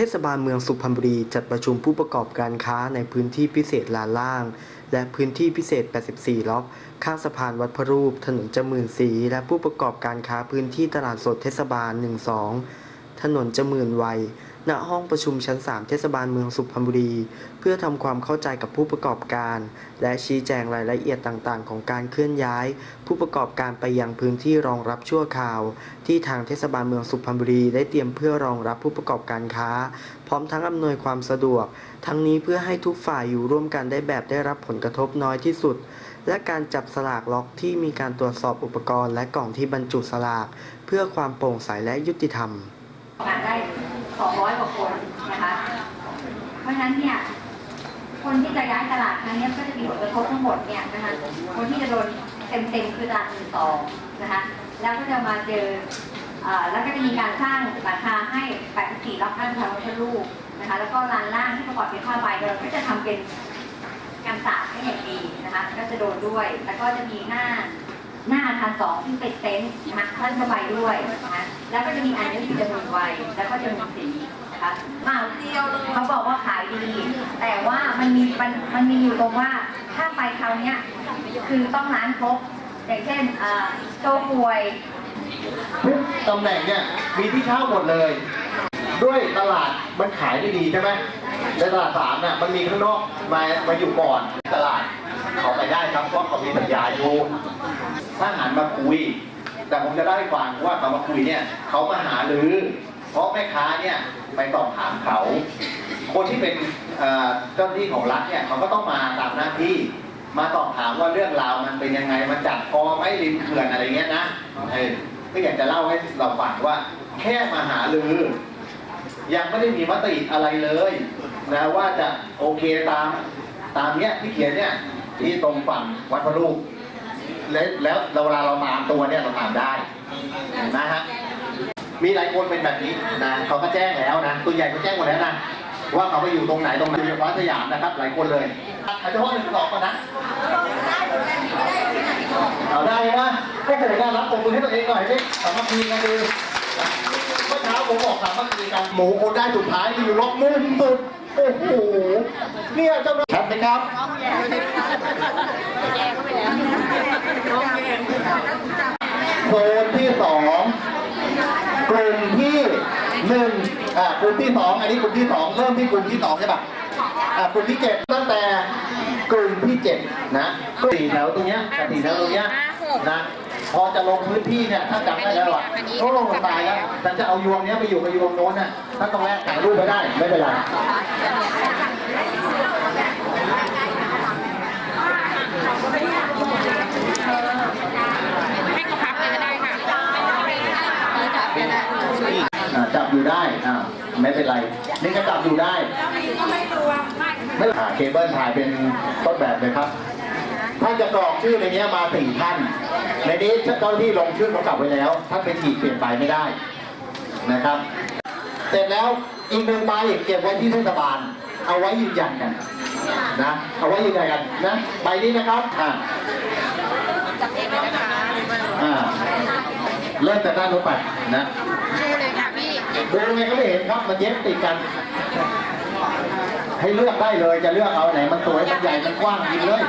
เทศบาลเมืองสุพรรณบุรีจัดประชุมผู้ประกอบการค้าในพื้นที่พิเศษลานล่าง และพื้นที่พิเศษ 84 ล็อก ข้างสะพานวัดพระรูป ถนนจมื่นสี และผู้ประกอบการค้าพื้นที่ตลาดสดเทศบาล 12 ถนนจมื่นวัย ณห้องประชุมชั้น 3 เทศบาลเมืองสุพรรณบุรี เพื่อทำความเข้าใจกับผู้ประกอบการ และชี้แจงรายละเอียดต่างๆ ของการเคลื่อนย้าย ผู้ประกอบการไปยังพื้นที่รองรับชั่วคราว ที่ทางเทศบาลเมืองสุพรรณบุรีได้เตรียมเพื่อรองรับผู้ประกอบการค้า พร้อมทั้งอำนวยความสะดวก ทั้งนี้เพื่อให้ทุกฝ่ายอยู่ร่วมกันได้แบบได้รับผลกระทบน้อยที่สุด และการจับสลากล็อกที่มีการตรวจสอบอุปกรณ์ และกล่องที่บรรจุสลาก เพื่อความโปร่งใสและยุติธรรม 200กว่าคนนะคะ เพราะฉะนั้นเนี่ยคนที่จะย้ายตลาดครั้งนี้ก็จะมีผลกระทบทั้งหมดเนี่ยนะคะคนที่จะโดนเต็มๆคือตลาดมือสองนะคะแล้วก็จะมาเจออแล้วก็จะมีการสร้างราคาให้ 84รับข้างทางวัชรูปนะคะ แล้วก็ลานล่างที่ประกอบเป็นผ้าใบเราก็จะทำเป็นกันสาดให้อย่างดีนะคะ ก็จะโดนด้วย แล้วก็จะมีหน้า หน้าอาคารสองที่เป็นเต็นท์นะคะท่านเข้าไปด้วยนะคะแล้วก็จะมีอันนี้ที่จำนวนไวแล้วก็จำนวนสีนะคะมาเดียวเขาบอกว่าขายดี แต่ว่ามันมีมันมันมีอยู่ตรงว่าถ้าไปคราวเนี้ยคือต้องร้านครบอย่างเช่นเอ่อโต๊ะป่วยทุกตำแหน่งเนี่ยมีที่เช่าหมดเลย ด้วยตลาดมันขายไม่ดีใช่ไหมในตลาดสามเนี่ยมันมีข้างนอกมามาอยู่ก่อนตลาดเขาไปได้ครับเพราะเขามีสัญญาอยู่ ถ้าหันมาคุย แต่ผมจะได้ฟังว่าเขามาคุยเนี่ยเขามาหาหรือ เพราะแม่ค้าเนี่ยไปสอบถามเขา คนที่เป็นเจ้าหน้าที่ของรัฐเนี่ยเขาก็ต้องมาตามหน้าที่มาสอบถามว่าเรื่องราวมันเป็นยังไงมันจัดพอไม่ริมเขื่อนอะไรเงี้ยนะเออก็อยากจะเล่าให้เราฟังว่า แค่มาหาลือ ยังไม่ได้มีมติอะไรเลยนะว่าจะโอเคตามตามเนี้ยที่เขียนเนี่ยที่ตรงฝั่งวัดพระรูป แล้วเวลาเราตามตัวเนี่ยเราตามได้เห็นไหมฮะมีหลายคนเป็นแบบนี้นะเขาก็แจ้งแล้วนะตัวใหญ่เขาแจ้งหมดแล้วนะว่าเขาไปอยู่ตรงไหนตรงไหนอยู่วัดสยามนะครับ หลายคนเลยอาจจะห้อหนึ่งสองก่อนนะเอาได้นะก็ผมน่ารักปมมือให้ตัวเองหน่อยสิสามัคคีกันดีเมื่อเช้าผมบอกสามัคคีกันหมูคนได้สุดท้ายที่อยู่ล็อกมุมสุดโอ้โหเนี่ยเจ้า ไหมครับโซนที่สองกลุ่มที่หนึ่งอ่ากลุ่มที่สองอันนี้กลุ่มที่สองเริ่มที่กลุ่มที่สองใช่ปะอ่ากลุ่มที่เจ็ดตั้งแต่กลุ่มที่เจ็ดนะก็สี่แถวตรงเนี้ยกับสี่แถวตรงเนี้ยนะพอจะลงพื้นที่เนี่ยถ้าจำได้แล้วอะโอ้ตายแล้วแต่จะเอายวงเนี้ยไปอยู่กับยวงโน้นน่ะถ้าตรงแรกถ่ายรูปไปได้ไม่เป็นไร ให้เขาพับเลยก็ได้ค่ะ อ่าจับอยู่ได้อ่า ไม่เป็นไร นี่ก็จับอยู่ได้ ไม่อ่าเคเบิลถ่ายเป็นต้นแบบเลยครับถ้าจะกรอกชื่อในนี้มาสี่ท่าน ในนี้เจ้าหน้าที่ลงชื่อเขากลับไว้แล้วถ้าเป็นขีดเปลี่ยนไปไม่ได้นะครับ เสร็จแล้วอีกหนึ่งใบเก็บไว้ที่เทศบาล เอาไว้ยืนยันกันนะ เอาไว้ยืนยันกันนะ ใบนี้นะครับ อ่าอ่าเริ่มจากด้านโน้นไปนะดูเลยค่ะพี่ ดูไงก็ไม่เห็นครับมันเย็บติดกัน ให้เลือกได้เลยจะเลือกเอาไหน มันสวยมันใหญ่มันกว้างยิงเลย